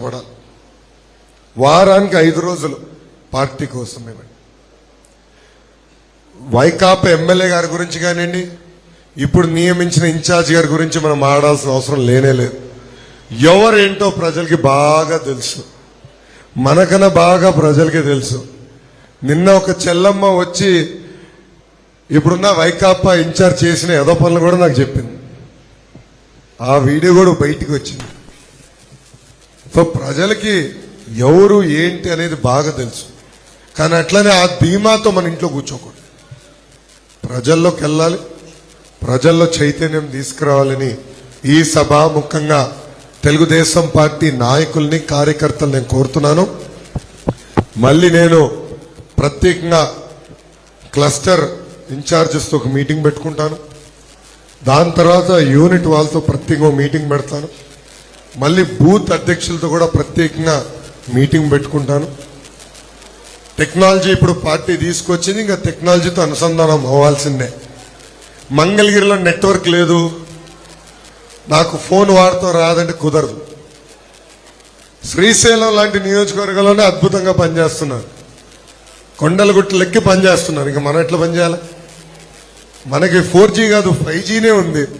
కూడా వారానికి ఐదు రోజులు పార్టీ కోసం ఇవ్వండి. వైకాపా ఎమ్మెల్యే గారి గురించి కానివ్వండి ఇప్పుడు నియమించిన ఇన్ఛార్జ్ గారి గురించి మనం ఆడాల్సిన అవసరం లేనే లేదు. ఎవరేంటో ప్రజలకి బాగా తెలుసు. మనకన్నా బాగా ప్రజలకి తెలుసు. నిన్న ఒక చెల్లమ్మ వచ్చి ఇప్పుడున్న వైకాపా ఇన్ఛార్జ్ చేసిన ఎదో పనులు కూడా నాకు చెప్పింది. ఆ వీడియో కూడా బయటికి వచ్చింది. సో ప్రజలకి ఎవరు ఏంటి అనేది బాగా తెలుసు. కానీ అట్లనే ఆ ధీమాతో మన ఇంట్లో కూర్చోకూడదు. ప్రజల్లోకి వెళ్ళాలి ప్రజల్లో చైతన్యం తీసుకురావాలని ఈ సభ ముఖ్యంగా తెలుగుదేశం పార్టీ నాయకుల్ని కార్యకర్తలు నేను కోరుతున్నాను. మళ్ళీ నేను ప్రత్యేకంగా క్లస్టర్ ఇన్ఛార్జెస్తో ఒక మీటింగ్ పెట్టుకుంటాను. దాని తర్వాత యూనిట్ వాళ్ళతో ప్రత్యేకంగా మీటింగ్ పెడతాను. మళ్ళీ బూత్ అధ్యక్షులతో కూడా ప్రత్యేకంగా మీటింగ్ పెట్టుకుంటాను. టెక్నాలజీ ఇప్పుడు పార్టీ తీసుకొచ్చింది ఇంకా టెక్నాలజీతో అనుసంధానం అవ్వాల్సిందే. మంగళగిరిలో నెట్వర్క్ లేదు. నాకు ఫోన్ వాడతాం రాదంటే కుదరదు. శ్రీశైలం లాంటి నియోజకవర్గంలోనే అద్భుతంగా పనిచేస్తున్నారు. కొండల గుట్టలెక్కి పనిచేస్తున్నారు. ఇంకా మనం ఎట్లా పనిచేయాలి? మనకి ఫోర్ జీ కాదు ఫైవ్ జీనే ఉంది.